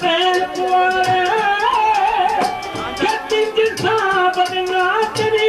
ਪੈਰ ਕੋਲ ਜੱਟ ਜਿਸਾ ਬਦਨਾ ਤੇਰੀ